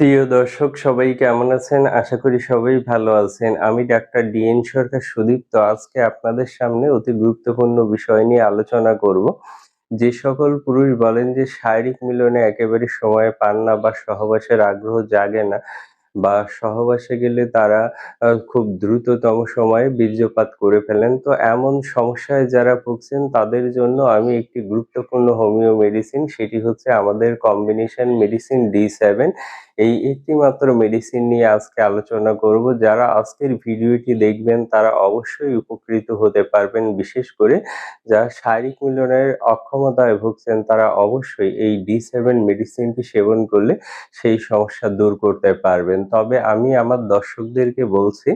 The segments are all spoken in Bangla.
প্রিয় দর্শক, সবাই কেমন আছেন? আশা করি সবাই ভালো আছেন। আমি ডাক্তার ডিএন সরকার সুদীপ্ত আজকে আপনাদের সামনে অতি গুরুত্বপূর্ণ বিষয় নিয়ে আলোচনা করব। যে সকল পুরুষ বলেন যে শারীরিক মিলনে একেবারে সময় পান না বা সহবাসের আগ্রহ জাগে না বা সহবাসে গেলে তারা খুব দ্রুততম সময়ে বীর্যপাত করে ফেলেন। তো এমন সমস্যায় যারা ভুগছেন, তাদের জন্য আমি একটি গুরুত্বপূর্ণ হোমিও মেডিসিন, সেটি হচ্ছে আমাদের কম্বিনেশন মেডিসিন ডি7 এই একটি মাত্র মেডিসিন নিয়ে আজকে আলোচনা করব। যারা আজকের ভিডিওটি দেখবেন তারা অবশ্যই উপকৃত হতে পারবেন। বিশেষ করে যারা শারীরিক মিলনের অক্ষমতায় ভুগছেন তারা অবশ্যই এই ডি সেভেন মেডিসিনটি সেবন করলে সেই সমস্যা দূর করতে পারবেন। তবে আমি আমার দর্শকদেরকে বলছি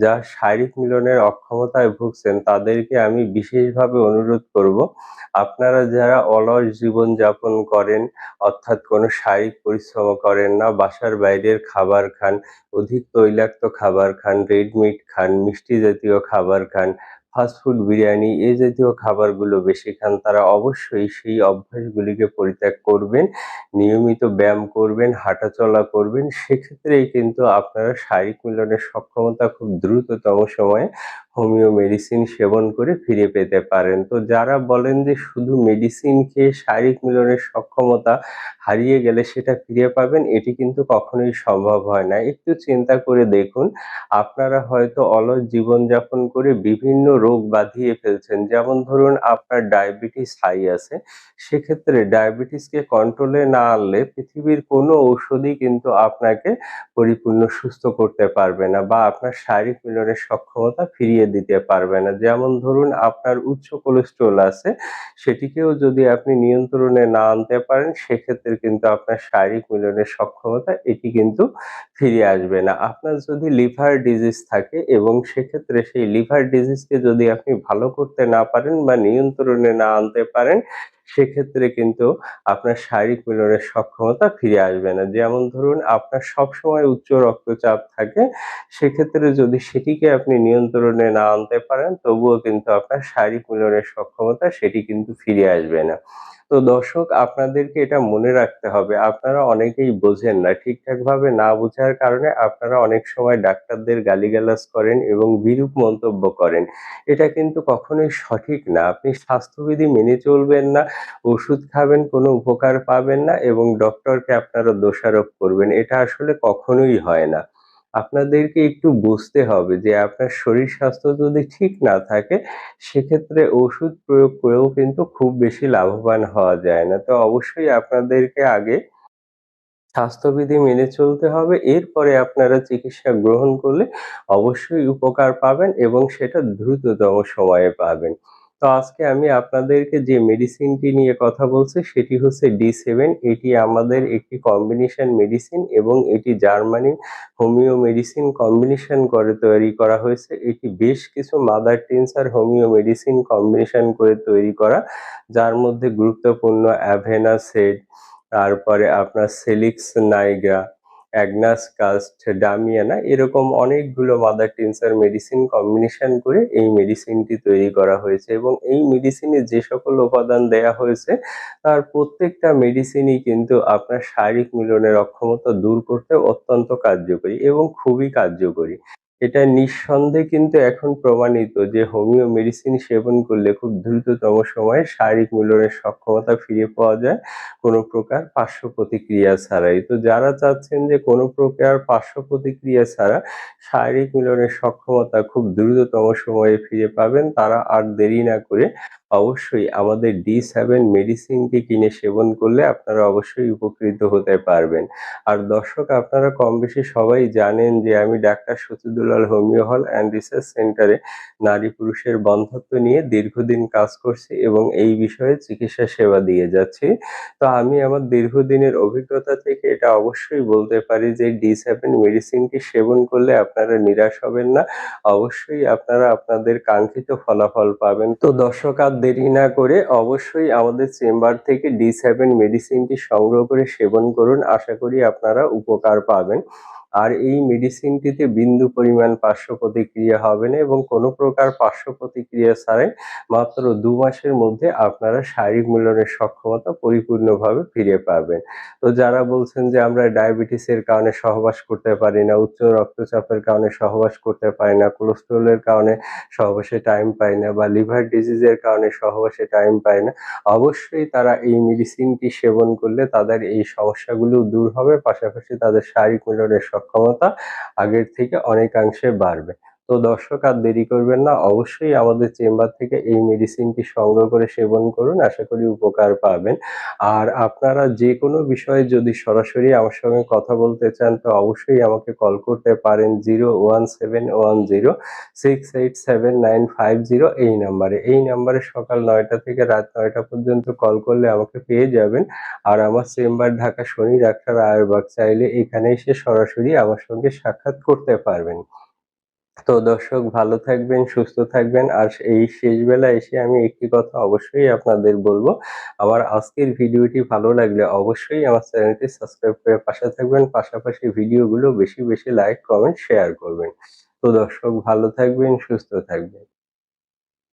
যারা শারীরিক মিলনের অক্ষমতায় ভুগছেন তাদেরকে আমি বিশেষভাবে অনুরোধ করব আপনারা যারা অলস জীবনযাপন করেন অর্থাৎ কোনো শারীরিক পরিশ্রম করেন না, বাসার বাইরের খাবার খান, অধিক তৈলাক্ত খাবার খান, রেড মিট খান, মিষ্টি জাতীয় খাবার খান, ফাস্টফুড বিরিয়ানি এ জাতীয় খাবারগুলো বেশি খান তারা অবশ্যই সেই অভ্যাসগুলিকে পরিত্যাগ করবেন। নিয়মিত ব্যায়াম করবেন, হাঁটাচলা করবেন। সেক্ষেত্রেই কিন্তু আপনারা শারীরিক মিলনের সক্ষমতা খুব দ্রুততম সময়ে হোমিও মেডিসিন সেবন করে ফিরে পেতে পারেন। তো যারা বলেন যে শুধু মেডিসিন খেয়ে শারীরিক মিলনের সক্ষমতা হারিয়ে গেলে সেটা ফিরে পাবেন, এটি কিন্তু কখনোই সম্ভব হয় না। একটু চিন্তা করে দেখুন, আপনারা হয়তো অলস জীবনযাপন করে বিভিন্ন রোগ বাঁধিয়ে ফেলছেন। যেমন ধরুন, আপনার ডায়াবেটিস হাই আছে। সেক্ষেত্রে ডায়াবেটিসকে কন্ট্রোলে না আনলে পৃথিবীর কোনো ঔষধই কিন্তু আপনাকে পরিপূর্ণ সুস্থ করতে পারবে না বা আপনার শারীরিক মিলনের সক্ষমতা ফিরিয়ে দিতে পারবে না। যেমন ধরুন আপনার উচ্চ কোলেস্ট্রল আছে, সেটিকেও যদি আপনি নিয়ন্ত্রণে না আনতে পারেন সেক্ষেত্রে কিন্তু আপনার শারীরিক মিলনের সক্ষমতা এটি কিন্তু ফিরে আসবে না। আপনার যদি লিভার ডিজিজ থাকে এবং সেক্ষেত্রে সেই লিভার ডিজিজকে যদি আপনি ভালো করতে না পারেন বা নিয়ন্ত্রণে না আনতে পারেন সেক্ষেত্রে কিন্তু আপনার শারীরিক মিলনের সক্ষমতা ফিরে আসবে না। যেমন ধরুন আপনার সবসময় উচ্চ রক্তচাপ থাকে, সেক্ষেত্রে যদি সেটিকে আপনি নিয়ন্ত্রণে না আনতে পারেন তবুও কিন্তু আপনার শারীরিক মিলনের সক্ষমতা সেটি কিন্তু ফিরে আসবে না। তো দর্শক আপনাদেরকে এটা মনে রাখতে হবে আপনারা অনেকেই বোঝেন না। ঠিকঠাকভাবে না বোঝার কারণে আপনারা অনেক সময় ডাক্তারদের গালিগালাজ করেন এবং বিরূপ মন্তব্য করেন। এটা কিন্তু কখনোই সঠিক না। আপনি স্বাস্থ্যবিধি মেনে চলবেন না, ওষুধ খাবেন কোনো উপকার পাবেন না এবং ডক্টরকে আপনারা দোষারোপ করবেন। এটা আসলে কখনোই হয় না। আপনাদেরকে একটু বুঝতে হবে যে আপনার শরীর স্বাস্থ্য যদি ঠিক না থাকে, সেক্ষেত্রে ওষুধ প্রয়োগ করেও কিন্তু খুব বেশি লাভবান হওয়া যায় না। তো অবশ্যই আপনাদেরকে আগে স্বাস্থ্যবিধি মেনে চলতে হবে। এরপরে আপনারা চিকিৎসা গ্রহণ করলে অবশ্যই উপকার পাবেন এবং সেটা দ্রুততম সময়ে পাবেন। তো আজকে আমি আপনাদেরকে যে মেডিসিনটি নিয়ে কথা বলছি সেটি হচ্ছে ডি সেভেন এটি আমাদের একটি কম্বিনেশন মেডিসিন এবং এটি জার্মানি হোমিও মেডিসিন কম্বিনেশন করে তৈরি করা হয়েছে। এটি বেশ কিছু mother tincture homeo medicine combination করে তৈরি করা যার মধ্যে গুরুত্বপূর্ণ অ্যাভেনা সেড তারপরে আপনার salix nigra, agnus castus, damiana এরকম অনেকগুলো মাদার টিনসার মেডিসিন কম্বিনেশন করে এই মেডিসিনটি তৈরি করা হয়েছে এবং এই মেডিসিনে যে সকল উপাদান দেয়া হয়েছে তার প্রত্যেকটা মেডিসিনই কিন্তু আপনার শারীরিক মিলনের অক্ষমতা দূর করতে অত্যন্ত কার্যকরী এবং খুবই কার্যকরী। এটা নিঃসন্দেহে কিন্তু এখন প্রমাণিত যে হোমিও মেডিসিন সেবন করলে খুব দ্রুততম সময়ে শারীরিক মিলনের সক্ষমতা ফিরে পাওয়া যায় কোনো প্রকার পার্শ্ব প্রতিক্রিয়া ছাড়াই। তো যারা চাচ্ছেন যে কোনো প্রকার পার্শ্ব প্রতিক্রিয়া ছাড়া শারীরিক মিলনের সক্ষমতা খুব দ্রুততম সময়ে ফিরে পাবেন, তারা আর দেরি না করে অবশ্যই আমাদের ডি7 মেডিসিনটি কিনে সেবন করলে আপনারা অবশ্যই উপকৃত হতে পারবেন। আর দর্শক, আপনারা কম বেশি সবাই জানেন যে আমি doctor Sachidulal homeo hall and research সেন্টারে নারী পুরুষের বন্ধত্ব নিয়ে দীর্ঘদিন কাজ করছি এবং এই বিষয়ে চিকিৎসা সেবা দিয়ে যাচ্ছি। তো আমি আমার দীর্ঘদিনের অভিজ্ঞতা থেকে এটা অবশ্যই বলতে পারি যে ডি7 মেডিসিনটি সেবন করলে আপনারা নিরাশ হবেন না। অবশ্যই আপনারা আপনাদের কাঙ্ক্ষিত ফলাফল পাবেন। তো দর্শক, আর দেরি না করে অবশ্যই আমাদের চেম্বার থেকে ডি সেভেন মেডিসিনটি সংগ্রহ করে সেবন করুন। আশা করি আপনারা উপকার পাবেন। আর এই মেডিসিনটিতে বিন্দু পরিমাণ পার্শ্ব প্রতিক্রিয়া হবে না এবং কোনো প্রকার পার্শ্ব প্রতিক্রিয়া ছাড়াই মাত্র দু মাসের মধ্যে আপনারা শারীরিক মিলনের সক্ষমতা পরিপূর্ণভাবে ফিরে পাবেন। তো যারা বলছেন যে আমরা ডায়াবেটিসের কারণে সহবাস করতে পারি না, উচ্চ রক্তচাপের কারণে সহবাস করতে পারি না, কোলেস্ট্রলের কারণে সহবাসে টাইম পাই না বা লিভার ডিজিজের কারণে সহবাসে টাইম পায় না, অবশ্যই তারা এই মেডিসিনটি সেবন করলে তাদের এই সমস্যাগুলো দূর হবে, পাশাপাশি তাদের শারীরিক মিলনের সক্ষমতা আগের থেকে অনেকাংশে বাড়বে। তো দর্শক, আর দেরি করবেন না, অবশ্যই আমাদের চেম্বার থেকে এই মেডিসিনটি সংগ্রহ করে সেবন করুন, আশা করি উপকার পাবেন। আর আপনারা যে কোনো বিষয়ে যদি সরাসরি আমার সঙ্গে কথা বলতে চান, তো অবশ্যই আমাকে কল করতে পারেন zero one seven one zero six eight seven nine five zero এই নাম্বারে এই নাম্বারে সকাল নয়টা থেকে রাত নয়টা পর্যন্ত কল করলে আমাকে পেয়ে যাবেন। আর আমার চেম্বার ঢাকা শনি, ডাক্তার আয়ুর্বাগ চাইলে এখানে এসে সরাসরি আমার সঙ্গে সাক্ষাৎ করতে পারবেন। তো দর্শক, ভালো থাকবেন, সুস্থ থাকবেন। আর এই শেষ বেলা এসে আমি একটি কথা অবশ্যই আপনাদের বলব। আমার আজকের ভিডিওটি ভালো লাগলে অবশ্যই আমার চ্যানেলটি সাবস্ক্রাইব করে পাশে থাকবেন। পাশাপাশি ভিডিওগুলো বেশি বেশি লাইক, কমেন্ট, শেয়ার করবেন। তো দর্শক, ভালো থাকবেন, সুস্থ থাকবেন।